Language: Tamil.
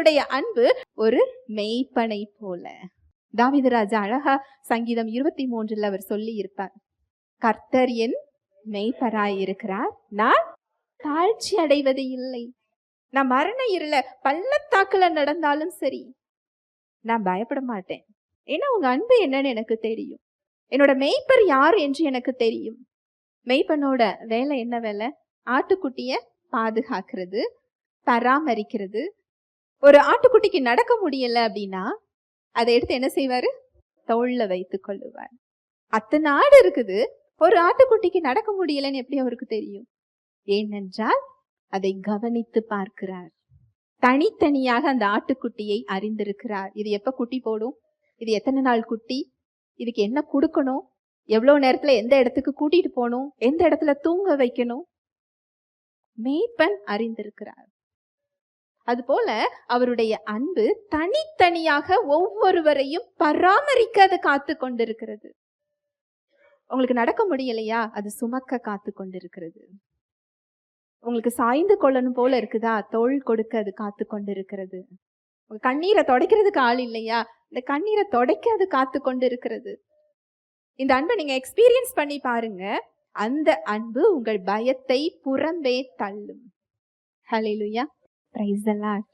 தேவனுடைய அன்பு ஒரு மெய்ப்பனை போல. தாவிதராஜா அழகா சங்கீதம் இருபத்தி மூன்றில் அவர் சொல்லி இருப்பார் கர்த்தர் என் மெய்ப்பராய் இருக்கிறார் நான் தாழ்ச்சி அடைவது இல்லை. நான் மரண இருள பள்ளத்தாக்குல நடந்தாலும் சரி நான் பயப்பட மாட்டேன். ஏன்னா உங்க அன்பு என்னன்னு எனக்கு தெரியும். என்னோட மெய்ப்பர் யார் என்று எனக்கு தெரியும். மெய்ப்பனோட வேலை என்ன வேலை? ஆட்டுக்குட்டிய பாதுகாக்கிறது பராமரிக்கிறது ஒரு ஆட்டுக்குட்டிக்கு நடக்க முடியல அப்படின்னா அதை எடுத்து என்ன செய்வாரு? தோல்ல வைத்து கொள்ளுவார். அத்தனை ஆடு இருக்குது. ஒரு ஆட்டுக்குட்டிக்கு நடக்க முடியலன்னு எப்படி அவருக்கு தெரியும்? ஏனென்றால் அதை கவனித்து பார்க்கிறார். தனித்தனியாக அந்த ஆட்டுக்குட்டியை அறிந்திருக்கிறார். இது எப்ப குட்டி போடும்? இது எத்தனை நாள் குட்டி? இதுக்கு என்ன கொடுக்கணும்? எவ்வளோ நேரத்துல எந்த இடத்துக்கு கூட்டிட்டு போகணும்? எந்த இடத்துல தூங்க வைக்கணும்? மேய்ப்பன் அறிந்திருக்கிறார். அதுபோல அவருடைய அன்பு தனித்தனியாக ஒவ்வொருவரையும் பராமரிக்க அது காத்து கொண்டிருக்கிறது. உங்களுக்கு நடக்க முடியலையா? அது சுமக்க காத்து கொண்டிருக்கிறது. உங்களுக்கு சாய்ந்து கொள்ளணும் போல இருக்குதா? தோல் கொடுக்க அது காத்து கொண்டிருக்கிறது. கண்ணீரை துடைக்கிறதுக்கு ஆள் இல்லையா? இந்த கண்ணீரை துடைக்க அது காத்து கொண்டிருக்கிறது. இந்த அன்பை நீங்க எக்ஸ்பீரியன்ஸ் பண்ணி பாருங்க. அந்த அன்பு உங்கள் பயத்தை புறம்பே தள்ளும். ஹலிலுயா praise the lord